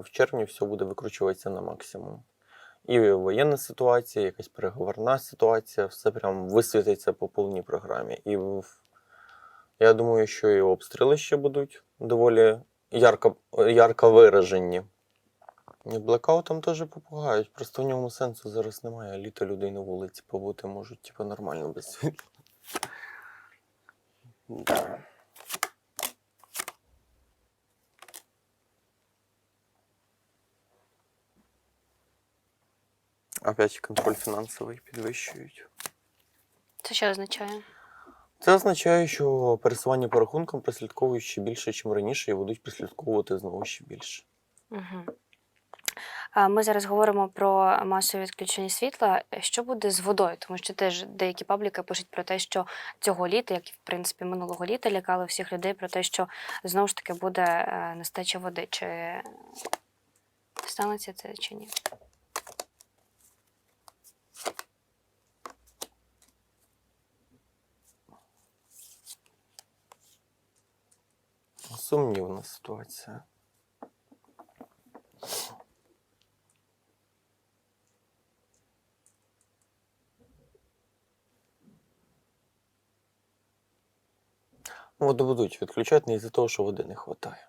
в червні все буде викручуватися на максимум. І воєнна ситуація, якась переговорна ситуація, все прям висвітиться по повній програмі. І я думаю, що і обстріли ще будуть доволі ярко, ярко виражені. Блекаутом теж попугають. Просто в ньому сенсу зараз немає. Літо людей на вулиці побути можуть, типу, нормально без світла. Опять контроль фінансовий підвищують. Це що означає? Це означає, що пересування по рахункам прослідковують ще більше, ніж раніше, і будуть прослідковувати знову ще більше. Угу. Ми зараз говоримо про масові відключення світла. Що буде з водою? Тому що теж деякі пабліки пишуть про те, що цього літа, як і в принципі минулого літа, лякали всіх людей про те, що знову ж таки буде е, нестача води. Чи станеться це чи ні? Сумнівна ситуація. Воду будуть відключати не із-за того, що води не вистачає.